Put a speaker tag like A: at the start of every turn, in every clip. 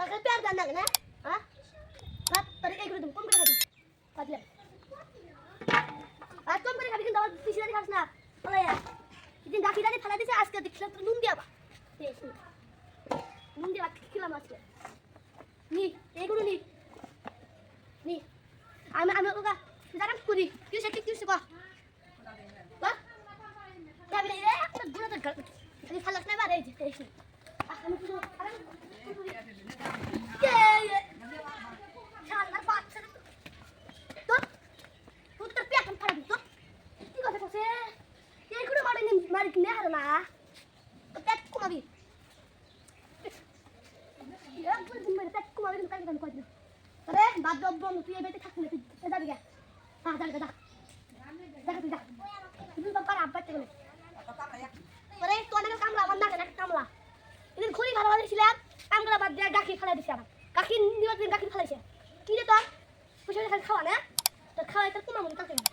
A: তাকে পেয়ার দান না হ্যাঁ ভাত তোর এই করে দিন কম করে খাবি কাটলে আর কম করে খাবি কিন্তু আমার পিছিয়ে খাস না বলে যেদিন ডাকি ডাকি ফেলা দিছে আজকে দেখছিলাম তোর নুন দিয়া বা নুন দিয়া খেলাম আজকে নি এইগুলো নি নি আমি আমি ওগা জানাম করি তুই সেটি তুই শিখা বা যাবি রে একটা গুলো তো খালি ফালাস না বারে এই যে আমি তো আরে কে শালার বাচ্চা তো তো তোর পেট আমি ফাড়া দিত কি কথা কইছে এই করে মারি নি মারি নে হার না তো পেট কমাবি একবার দিন মেরে কালকে আমি কই দিন আরে বাদ দাও বন্ধ তুই এই বেতে থাকবি না তুই যাবি গা হ্যাঁ যাবি যা যা তুই যা তুই বাবা আব্বা চলে আরে তো অনেক কামলা আমার না কেন কামলা এদিন খুঁড়ি ভালো দিয়েছিলাম কামলা বাদ দিয়ে গাখি ফেলাই দিছি আমার গাখি নিয়ে দিন গাখি ফেলাইছে কি রে তোর পয়সা খালি খাওয়া না তোর খাওয়াই তোর কোনো মনে কাছে না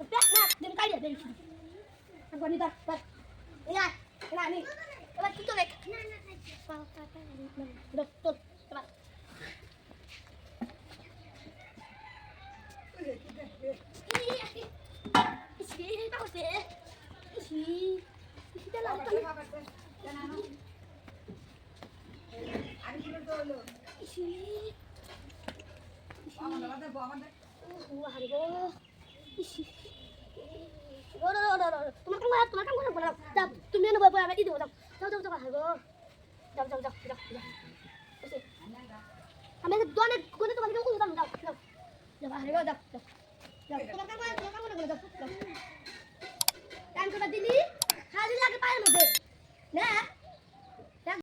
A: পেট না দিন কাই দিয়ে একবার নিদা বাস ইয়া না নি এবার কি করে না না খাই তুমি এনে বই আমি দিও যাও যাও যাও যাও হারি গো যাও যাও যাও যাও যাও আমি দোনে কোনে তোমার কাম করে যাও যাও যাও যাও গো যাও যাও যাও